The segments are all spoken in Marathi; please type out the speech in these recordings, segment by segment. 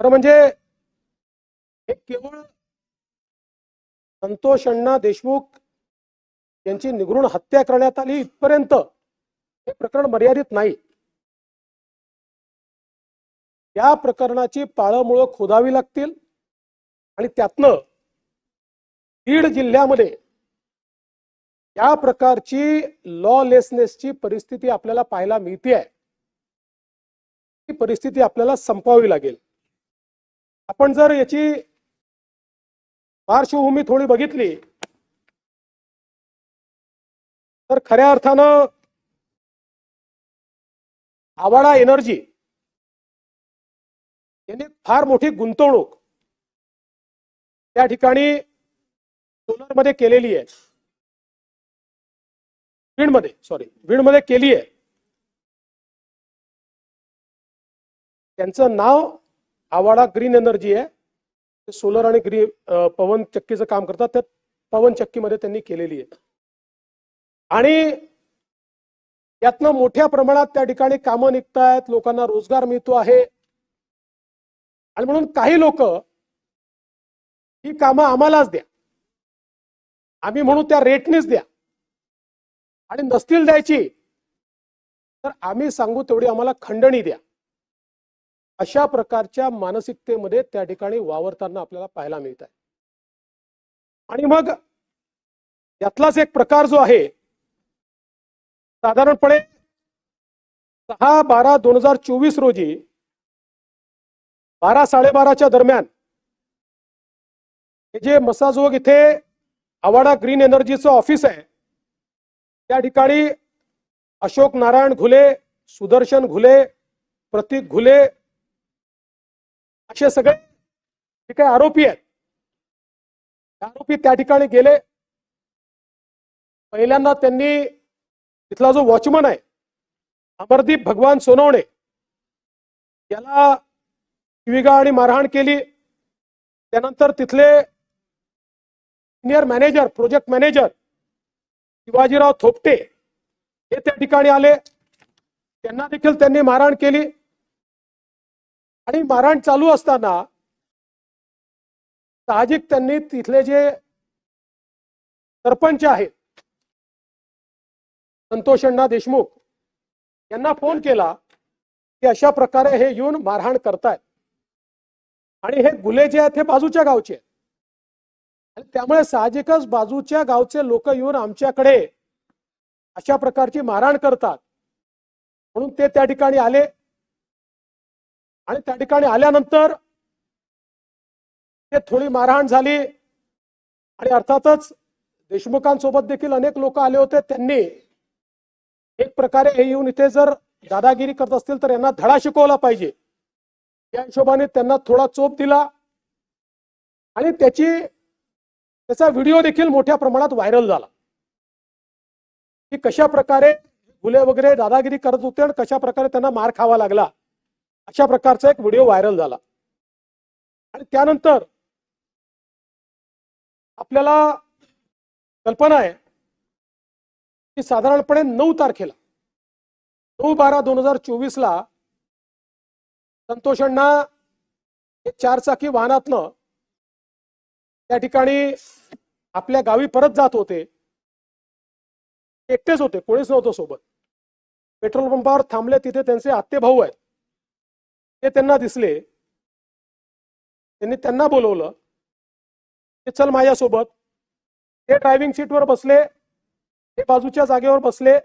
खरं म्हणजे हे केवळ संतोष अण्णा देशमुख यांची निगृण हत्या करण्यात आली इथपर्यंत हे प्रकरण मर्यादित नाही. या प्रकरणाची पाळंमुळं खोदावी लागतील आणि त्यातनं बीड जिल्ह्यामध्ये या प्रकारची लॉलेसनेसची परिस्थिती आपल्याला पाहायला मिळते आहे ती परिस्थिती आपल्याला संपवावी लागेल. आपण जर याची पार्श्वभूमी थोडी बघितली तर खऱ्या अर्थानं आवाडा एनर्जी यांनी फार मोठी गुंतवणूक त्या ठिकाणी सोलरमध्ये केलेली आहे. बीडमध्ये सॉरी बीडमध्ये केली आहे. त्यांचं नाव आवाडा ग्रीन एनर्जी आहे. ते सोलर आणि ग्रीन पवन चक्कीचं काम करतात. त्या पवन चक्कीमध्ये त्यांनी केलेली आहे. आणि यातनं मोठ्या प्रमाणात त्या ठिकाणी कामं निघतायत. लोकांना रोजगार मिळतो आहे. आणि म्हणून काही लोक ही कामं आम्हालाच द्या. आम्ही म्हणू त्या रेटनेच द्या. आणि नसतील द्यायची तर आम्ही सांगू तेवढी आम्हाला खंडणी द्या. अशा प्रकारच्या मानसिकतेमध्ये त्या ठिकाणी वावरताना आपल्याला पाहायला मिळत आहे आणि मग यातलाच एक प्रकार जो आहे साधारणपणे सहा बारा दोन हजार चोवीस रोजी बारा साडेबाराच्या दरम्यान हे जे मसाजोग इथे आवाडा ग्रीन एनर्जीचं ऑफिस आहे त्या ठिकाणी अशोक नारायण घुले सुदर्शन घुले प्रतीक घुले असे सगळे जे काही आरोपी आहेत त्या आरोपी त्या ठिकाणी गेले. पहिल्यांदा त्यांनी तिथला जो वॉचमन आहे अमरदीप भगवान सोनवणे याला शिविगा आणि मारहाण केली. त्यानंतर तिथले senior manager project manager Shivajirao Thopte हे त्या ठिकाणी आले. त्यांना देखील त्यांनी मारहाण केली. आणि मारहाण चालू असताना साहजिक त्यांनी तिथले जे सरपंच आहेत संतोष अण्णा देशमुख यांना फोन केला की अशा प्रकारे हे येऊन मारहाण करतायत. आणि हे गुले जे आहेत हे बाजूच्या गावचे आहेत. आणि त्यामुळे साहजिकच बाजूच्या गावचे लोक येऊन आमच्याकडे अशा प्रकारची मारहाण करतात. म्हणून ते त्या ठिकाणी आले. आणि त्या ठिकाणी आल्यानंतर ते थोडी मारहाण झाली. आणि अर्थातच देशमुखांसोबत देखील अनेक लोक आले होते. त्यांनी एक प्रकारे हे येऊन इथे जर दादागिरी करत असतील तर यांना धडा शिकवला पाहिजे. या हिशोबाने त्यांना थोडा चोप दिला. आणि त्याची त्याचा व्हिडिओ देखील मोठ्या प्रमाणात व्हायरल झाला. की कशा प्रकारे गुले वगैरे दादागिरी करत होते आणि कशा प्रकारे त्यांना मार खावा लागला. अशा प्रकारचा एक व्हिडिओ व्हायरल झाला. आणि त्यानंतर आपल्याला कल्पना आहे की साधारणपणे नऊ तारखेला नऊ बारा दोन हजार चोवीस ला संतोषांना चारचाकी वाहनातनं त्या ठिकाणी आपल्या गावी परत जात होते. एकटेच होते कोणीच नव्हतं सोबत. पेट्रोल पंपावर थांबले तिथे त्यांचे आत्ते भाऊ आहेत. ते त्यांना दिसले. त्यांनी त्यांना बोलवलं ते चल माझ्यासोबत. ते ड्रायव्हिंग सीटवर बसले हे बाजूच्या जागेवर बसले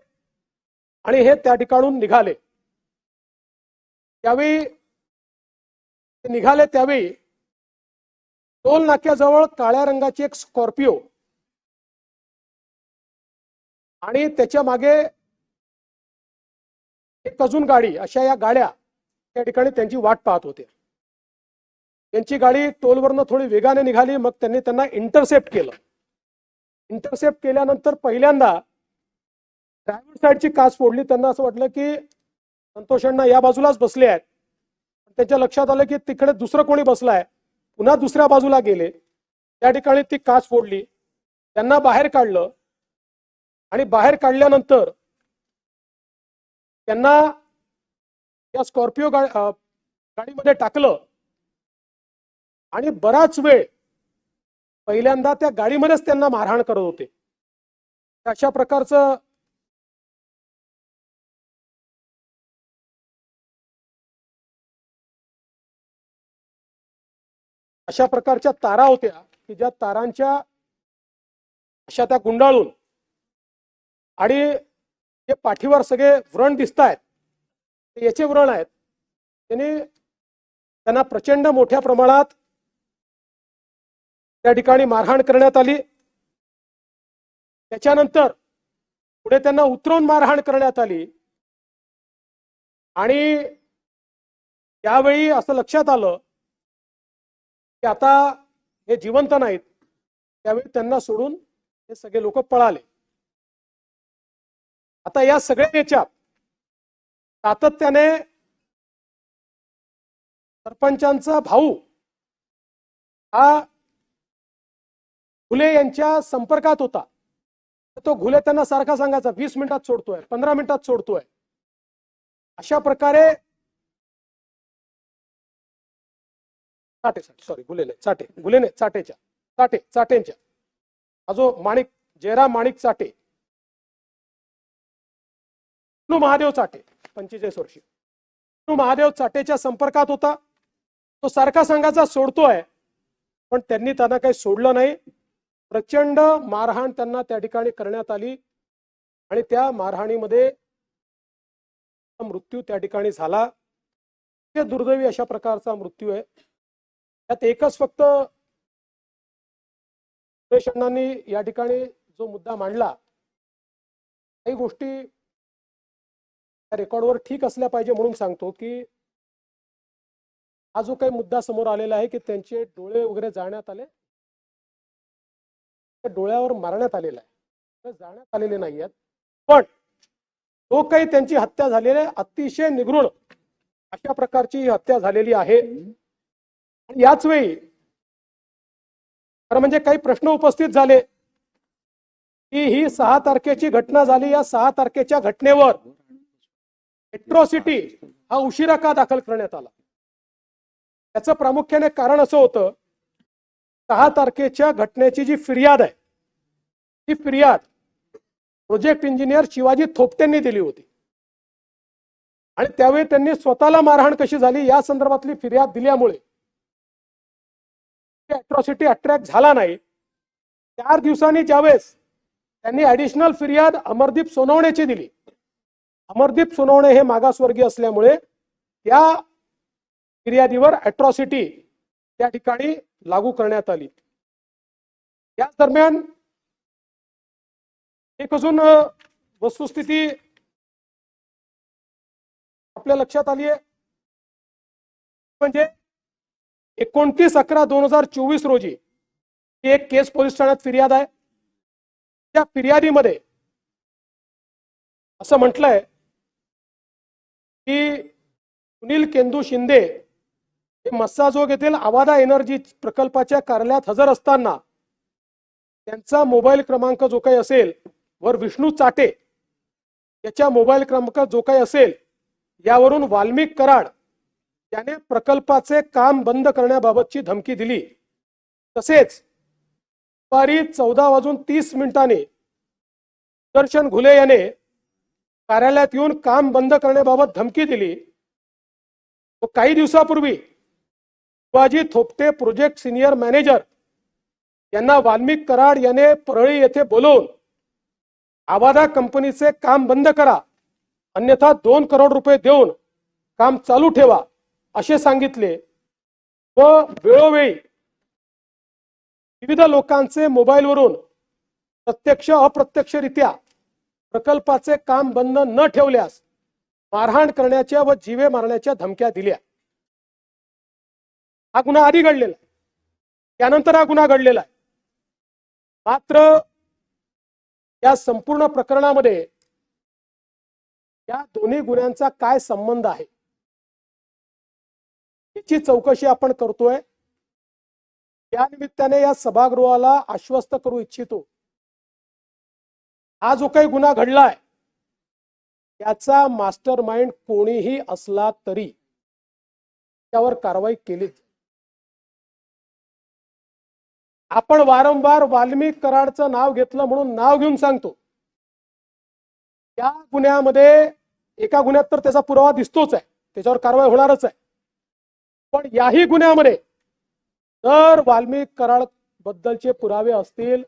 आणि हे त्या ठिकाणून निघाले. त्यावेळी ते निघाले त्यावेळी टोल नाक्याजवळ काळ्या रंगाची एक स्कॉर्पिओ आणि त्याच्यामागे एक अजून गाडी अशा या गाड्या त्या ठिकाणी त्यांची वाट पाहत होते. त्यांची गाडी टोलवरनं थोडी वेगाने निघाली मग त्यांनी त्यांना इंटरसेप्ट केलं. इंटरसेप्ट केल्यानंतर पहिल्यांदा ड्रायव्हर साईडची काच फोडली. त्यांना असं वाटलं की संतोषांना या बाजूलाच बसले आहेत. त्यांच्या लक्षात आलं की तिकडे दुसरं कोणी बसलाय पुन्हा दुसऱ्या बाजूला गेले. त्या ठिकाणी ती काच फोडली. त्यांना बाहेर काढलं. आणि बाहेर काढल्यानंतर त्यांना या स्कॉर्पिओ गा गाडीमध्ये टाकलं आणि बराच वेळ पहिल्यांदा त्या गाडीमध्येच त्यांना मारहाण करत होते. अशा प्रकारचं अशा प्रकारच्या तारा होत्या की ज्या तारांच्या अशा त्या गुंडाळून आणि जे पाठीवर सगळे व्रण दिसत आहेत याचे व्रण आहेत. त्यांनी त्यांना प्रचंड मोठ्या प्रमाणात त्या ठिकाणी मारहाण करण्यात आली. त्याच्यानंतर पुढे त्यांना उतरवून मारहाण करण्यात आली. आणि त्यावेळी असं लक्षात आलं की आता हे जिवंत नाहीत. त्यावेळी त्यांना सोडून हे सगळे लोक पळाले. आता या सगळ्या याच्यात सातत्याने सरपंचांचा भाऊ हा घुले यांच्या संपर्कात होता. तो घुले त्यांना सारखा सांगायचा वीस मिनिटात सोडतोय पंधरा मिनिटात सोडतोय. अशा प्रकारे चाटे सॉरी गुले नाही चाटे गुले नाही चाटेच्या चाटे चाटेंच्या. हा जो माणिक जयराम माणिक चाटे. महादेव चाटे. पंचेचाळीस वर्षी तो महादेव चाटेच्या संपर्कात होता. तो सारखा सांगायचा सोडतोय. पण त्यांनी त्यांना काही सोडलं नाही. प्रचंड मारहाण त्यांना त्या ठिकाणी करण्यात आली. आणि त्या मारहाणीमध्ये मृत्यू त्या ठिकाणी झाला. ते दुर्दैवी अशा प्रकारचा मृत्यू आहे. त्यात एकच फक्त सुरेश अण्णांनी या ठिकाणी जो मुद्दा मांडला काही गोष्टी रेकॉर्डवर ठीक असल्या पाहिजे म्हणून सांगतो की हा जो काही मुद्दा समोर आलेला आहे की त्यांचे डोळे वगैरे जाळण्यात आले त्या डोळ्यावर मारण्यात आलेला आहे. जाण्यात आलेले नाही आहेत. पण जो काही त्यांची हत्या झालेली आहे अतिशय निगृण अशा प्रकारची ही हत्या झालेली आहे. आणि याच वेळी खरं म्हणजे काही प्रश्न उपस्थित झाले की ही सहा तारखेची घटना झाली. या सहा तारखेच्या घटनेवर मेट्रोसिटी हा उशिरा का दाखल करण्यात आला? याचं प्रामुख्याने कारण असं होतं सहा तारखेच्या घटनेची जी फिर्याद आहे ती फिर्याद प्रोजेक्ट इंजिनियर शिवाजी थोपटेंनी दिली होती. आणि त्यावेळी त्यांनी स्वतःला मारहाण कशी झाली या संदर्भातली फिर्याद दिल्यामुळे अट्रॉसिटी अट्रॅक्ट झाला नाही. चार दिवसांनी ज्यावेळेस त्यांनी ऍडिशनल फिर्याद अमरदीप सोनवणेची दिली. अमरदीप सोनवणे हे मागासवर्गीय असल्यामुळे त्या फिर्यादीवर अॅट्रॉसिटी त्या ठिकाणी लागू करण्यात आली. याच दरम्यान एक अजून वस्तुस्थिती आपल्या लक्षात आली आहे. म्हणजे एकोणतीस अकरा दोन हजार चोवीस रोजी ही एक केस पोलीस ठाण्यात फिर्याद आहे. त्या फिर्यादीमध्ये असं म्हटलंय की सुनील केंदू शिंदे हे मस्साजोग येथील आवादा एनर्जी प्रकल्पाच्या कार्यालयात हजर असताना त्यांचा मोबाईल क्रमांक जो काही असेल वर विष्णू चाटे याच्या मोबाईल क्रमांक जो काही असेल यावरून वाल्मिक कराड त्याने प्रकल्पाचे काम बंद करण्याबाबतची धमकी दिली. तसेच दुपारी चौदा वाजून तीस मिनिटांनी सुदर्शन घुले याने कार्यालयात येऊन काम बंद करण्याबाबत धमकी दिली. व काही दिवसापूर्वी Shivaji Thopte project senior manager यांना वाल्मिक कराड याने परळी येथे बोलवून आवादा कंपनीचे काम बंद करा अन्यथा दोन करोड रुपये देऊन काम चालू ठेवा असे सांगितले व वेळोवेळी विविध लोकांचे मोबाईलवरून प्रत्यक्ष अप्रत्यक्षरित्या प्रकल्पाचे काम बंद न ठेवल्यास मारहाण करण्याच्या व जीवे मारण्याच्या धमक्या दिल्या. हा गुन्हा आधी घडलेला आहे. त्यानंतर हा गुन्हा घडलेला आहे. मात्र या संपूर्ण प्रकरणामध्ये या दोन्ही गुन्ह्यांचा काय संबंध आहे? याची चौकशी आपण करतोय. या निमित्ताने या सभागृहाला आश्वस्त करू इच्छितो. हा जो काही गुन्हा घडलाय याचा मास्टर माइंड कोणीही असला तरी त्यावर कारवाई केली आपण वारंवार वाल्मिक कराडचं नाव घेतलं म्हणून नाव घेऊन सांगतो. या गुन्ह्यामध्ये एका गुन्ह्यात तर त्याचा पुरावा दिसतोच आहे. त्याच्यावर कारवाई होणारच आहे. पण याही गुन्ह्यामध्ये जर वाल्मिक कराड बद्दलचे पुरावे असतील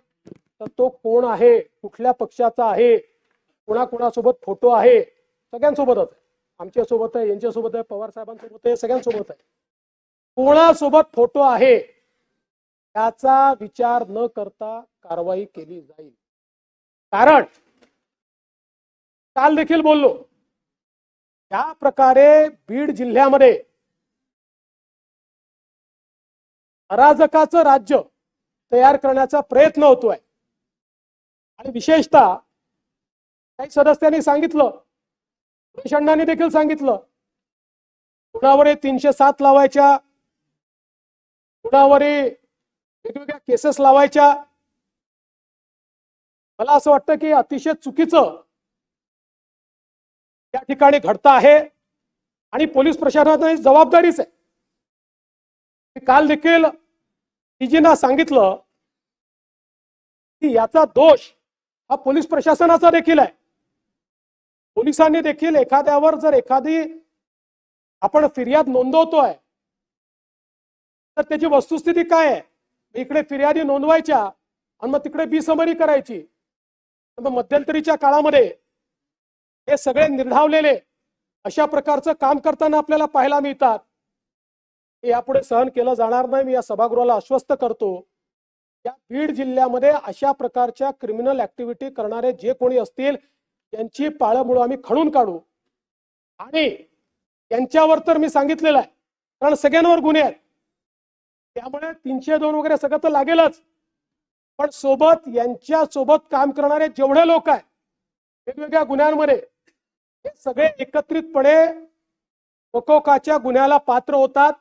तर तो कोण आहे? कुठल्या पक्षाचा आहे? कोणाकोणासोबत फोटो आहे? सगळ्यांसोबतच आहे. आमच्यासोबत आहे यांच्यासोबत आहे पवार साहेबांसोबत आहे सगळ्यांसोबत आहे. कोणासोबत फोटो आहे? त्याचा विचार न करता कारवाई केली जाईल. कारण काल देखील बोललो या प्रकारे बीड जिल्ह्यामध्ये अराजकाचं राज्य तयार करण्याचा प्रयत्न होतोय. आणि विशेषतः काही सदस्यांनी सांगितलं सुरेश देखील सांगितलं कुणावर तीनशे सात लावायच्या कुणावर वेगवेगळ्या केसेस लावायच्या. मला असं वाटतं की अतिशय चुकीचं या ठिकाणी घडतं आहे आणि पोलीस प्रशासनाची जबाबदारीच आहे. काल देखील डीजींना सांगितलं की याचा दोष हा पोलीस प्रशासनाचा देखील आहे. पोलिसांनी देखील एखाद्यावर जर एखादी आपण फिर्याद नोंदवतोय तर त्याची वस्तुस्थिती काय आहे? इकडे फिर्यादी नोंदवायच्या आणि मग तिकडे बिसमरी करायची. मग मध्यंतरीच्या काळामध्ये हे सगळे निर्धावलेले अशा प्रकारचं काम करताना आपल्याला पाहायला मिळतात. हे यापुढे सहन केलं जाणार नाही. मी या सभागृहाला आश्वस्त करतो. या बीड जिल्ह्यामध्ये अशा प्रकारच्या क्रिमिनल ऍक्टिव्हिटी करणारे जे कोणी असतील त्यांची पाळंमुळं आम्ही खणून काढू. आणि यांच्यावर तर मी सांगितलेलं आहे कारण सगळ्यांवर गुन्हे आहेत. त्यामुळे तीनशे दोन वगैरे सगळं तर लागेलच. पण सोबत यांच्या सोबत काम करणारे जेवढे लोक आहेत वेगवेगळ्या गुन्ह्यांमध्ये हे सगळे एकत्रितपणे मकोकाच्या गुन्ह्याला पात्र होतात.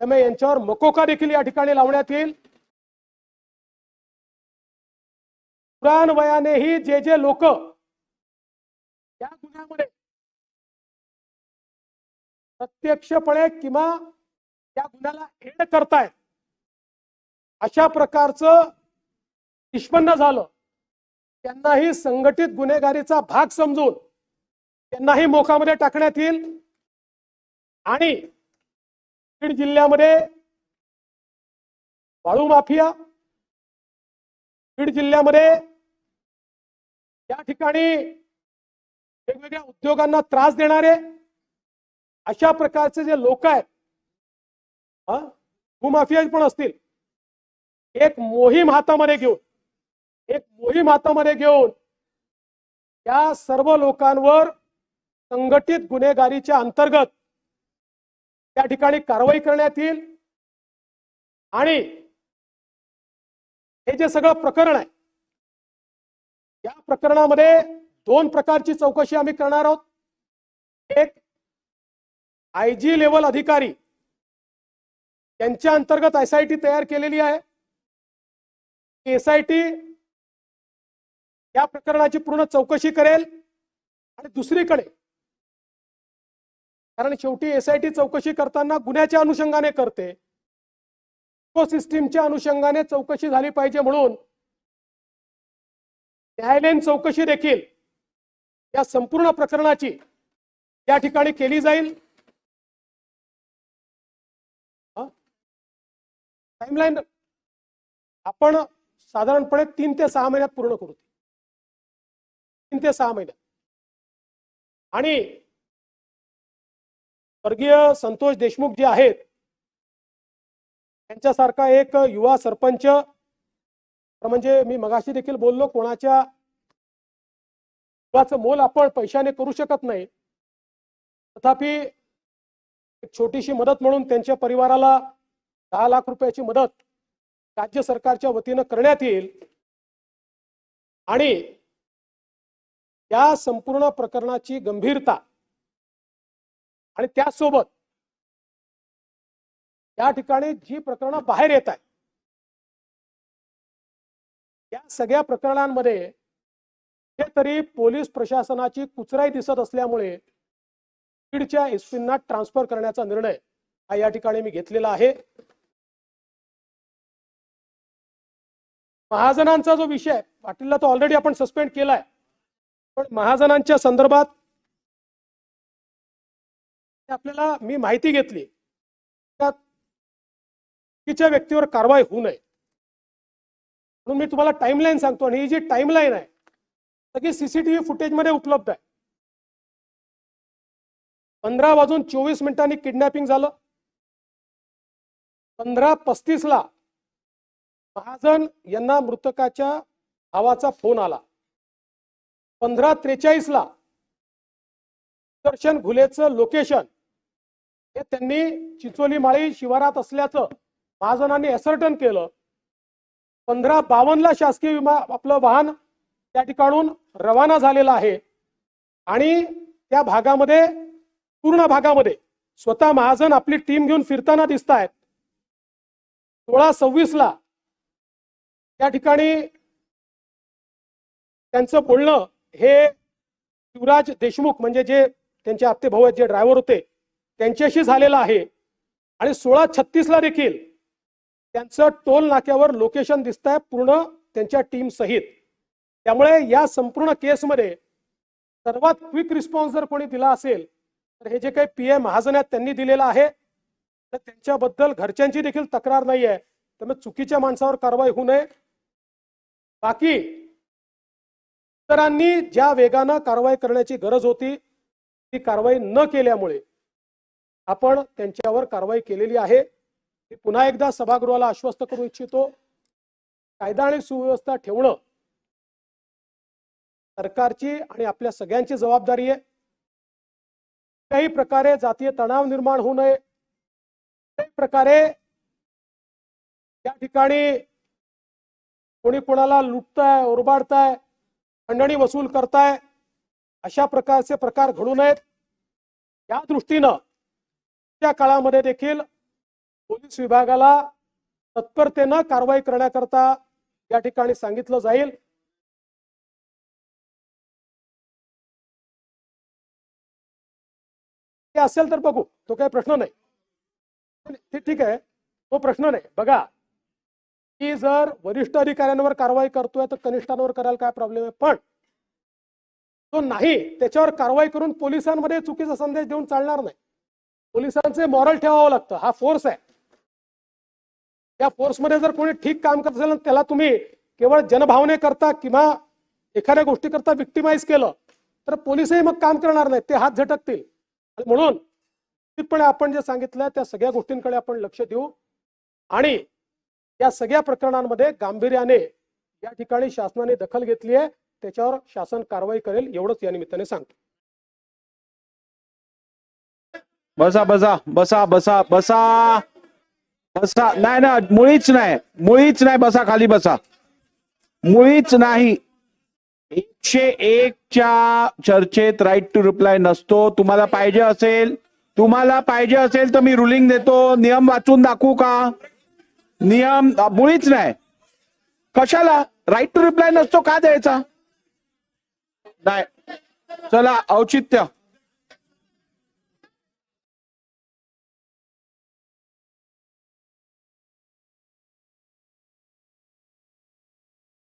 त्यामुळे यांच्यावर मकोका देखील या ठिकाणी लावण्यात येईल. पुराण वयानेही जे जे लोक या गुन्ह्यामध्ये प्रत्यक्षपणे किंवा त्या गुन्ह्याला एड करतायत अशा प्रकारचं निष्पन्न झालं. त्यांनाही संघटित गुन्हेगारीचा भाग समजून त्यांनाही मोकामध्ये टाकण्यात येईल. आणि बीड जिल्ह्यामध्ये वाळू माफिया बीड जिल्ह्यामध्ये या ठिकाणी वेगवेगळ्या उद्योगांना त्रास देणारे अशा प्रकारचे जे लोक आहेत हा भूमाफिया पण असतील. एक मोहीम हातामध्ये घेऊन एक मोहीम हातामध्ये घेऊन या सर्व लोकांवर संघटित गुन्हेगारीच्या अंतर्गत त्या ठिकाणी कारवाई करण्यात येईल आणि हे जे सगळं प्रकरण आहे या प्रकरणामध्ये दोन प्रकारची चौकशी आम्ही करणार आहोत. एक आय जी लेवल अधिकारी यांच्या अंतर्गत एस आय टी तयार केलेली आहे. एस आय टी या प्रकरणाची पूर्ण चौकशी करेल. आणि दुसरीकडे कारण शेवटी एस आय टी चौकशी करताना गुन्ह्याच्या अनुषंगाने करते. सिस्टीमच्या अनुषंगाने चौकशी झाली पाहिजे म्हणून न्यायालयीन चौकशी देखील या संपूर्ण प्रकरणाची या ठिकाणी केली जाईल. टाइमलाईन आपण साधारणपणे तीन ते सहा महिन्यात पूर्ण करू. तीन ते सहा महिन्यात. आणि स्वर्गीय संतोष देशमुख जे आहेत त्यांच्यासारखा एक युवा सरपंच म्हणजे मी मगाशी देखील बोललो कोणाच्या युवाचं मोल आपण पैशाने करू शकत नाही. तथापि एक छोटीशी मदत म्हणून त्यांच्या परिवाराला दहा लाख रुपयाची मदत राज्य सरकारच्या वतीनं करण्यात येईल. आणि या संपूर्ण प्रकरणाची गंभीरता आणि त्यासोबत या ठिकाणी जी प्रकरणं बाहेर येत आहेत या सगळ्या प्रकरणांमध्ये तरी पोलीस प्रशासनाची कुचराई दिसत असल्यामुळे बीडच्या एसपींना ट्रान्सफर करण्याचा निर्णय हा या ठिकाणी मी घेतलेला आहे. महाजनांचा जो विषय पाटीलला तो ऑलरेडी आपण सस्पेंड केलाय पण महाजनांच्या संदर्भात आपल्याला मी माहिती घेतली. त्यात चुकीच्या व्यक्तीवर कारवाई होऊ नये. म्हणून मी तुम्हाला टाइमलाईन सांगतो आणि ही जी टाइमलाईन आहे सगळी सीसीटीव्ही फुटेजमध्ये उपलब्ध आहे. पंधरा वाजून चोवीस मिनिटांनी किडनॅपिंग झालं. पंधरा पस्तीस ला महाजन यांना मृतकाच्या भावाचा फोन आला. पंधरा त्रेचाळीस ला दर्शन घुलेचं लोकेशन हे त्यांनी चिचोली माळी शिवारात असल्याचं महाजनांनी एसर्टन केलं. पंधरा बावन्नला शासकीय विमा आपलं वाहन त्या ठिकाणून रवाना झालेलं आहे. आणि त्या भागामध्ये पूर्ण भागामध्ये स्वतः महाजन आपली टीम घेऊन फिरताना दिसत आहेत सोळा सव्वीस ला त्या ठिकाणी त्यांचं बोलणं हे शिवराज देशमुख म्हणजे जे त्यांचे आत्ते भाऊ आहेत जे ड्रायव्हर होते त्यांच्याशी झालेलं आहे. आणि सोळा छत्तीसला देखील त्यांचं टोल नाक्यावर लोकेशन दिसत आहे पूर्ण त्यांच्या टीम सहित. त्यामुळे या संपूर्ण केसमध्ये सर्वात क्विक रिस्पॉन्स जर कोणी दिला असेल तर हे जे काही पी ए महाजन आहेत त्यांनी दिलेलं आहे तर त्यांच्याबद्दल घरच्यांची देखील तक्रार नाही आहे त्यामुळे चुकीच्या माणसावर कारवाई होऊ नये. बाकी इतरांनी ज्या वेगानं कारवाई करण्याची गरज होती ती कारवाई न केल्यामुळे आपण त्यांच्यावर कारवाई केलेली आहे. मी पुन्हा एकदा सभागृहाला आश्वस्त करू इच्छितो. कायदा आणि सुव्यवस्था ठेवणं सरकारची आणि आपल्या सगळ्यांची जबाबदारी आहे. काही प्रकारे जातीय तणाव निर्माण होऊ नये. काही प्रकारे या ठिकाणी कोणी कोणाला लुटताय ओरबाडताय खंडणी वसूल करताय अशा प्रकारचे प्रकार घडू नयेत. या दृष्टीनं त्या काळामध्ये देखील पोलीस विभागाला तत्परतेनं कारवाई करण्याकरता या ठिकाणी सांगितलं जाईल. ते असेल तर बघू तो काही प्रश्न नाही. ते ठीक आहे तो प्रश्न नाही. बघा की जर वरिष्ठ अधिकाऱ्यांवर कारवाई करतोय तर कनिष्ठांवर करायला काय प्रॉब्लेम आहे? पण तो नाही त्याच्यावर कारवाई करून पोलिसांमध्ये चुकीचा संदेश देऊन चालणार नाही. पोलिसांचे मॉरल ठेवावं लागतं. हा फोर्स आहे. या फोर्समध्ये जर कोणी ठीक काम करत असेल त्याला तुम्ही केवळ जनभावने करता किंवा एखाद्या गोष्टी करता विक्टिमाइज केलं तर पोलिसही मग काम करणार नाही ते हात झटकतील. आणि म्हणून निश्चितपणे आपण जे सांगितलं त्या सगळ्या गोष्टींकडे आपण लक्ष देऊ. आणि या सगळ्या प्रकरणांमध्ये गांभीर्याने या ठिकाणी शासनाने दखल घेतली आहे. त्याच्यावर शासन कारवाई करेल एवढंच या निमित्ताने सांगतो. बसा बसा बसा बसा बसा. बसा. नाही ना मुळीच नाही. मुळीच नाही बसा खाली बसा. मुळीच नाही. एकशे एकच्या चर्चेत राईट टू रिप्लाय नसतो. तुम्हाला पाहिजे असेल तुम्हाला पाहिजे असेल तर मी रुलिंग देतो. नियम वाचून दाखवू का? नियम मुळीच नाही. कशाला? राईट टू रिप्लाय नसतो का द्यायचा? नाही. चला औचित्य.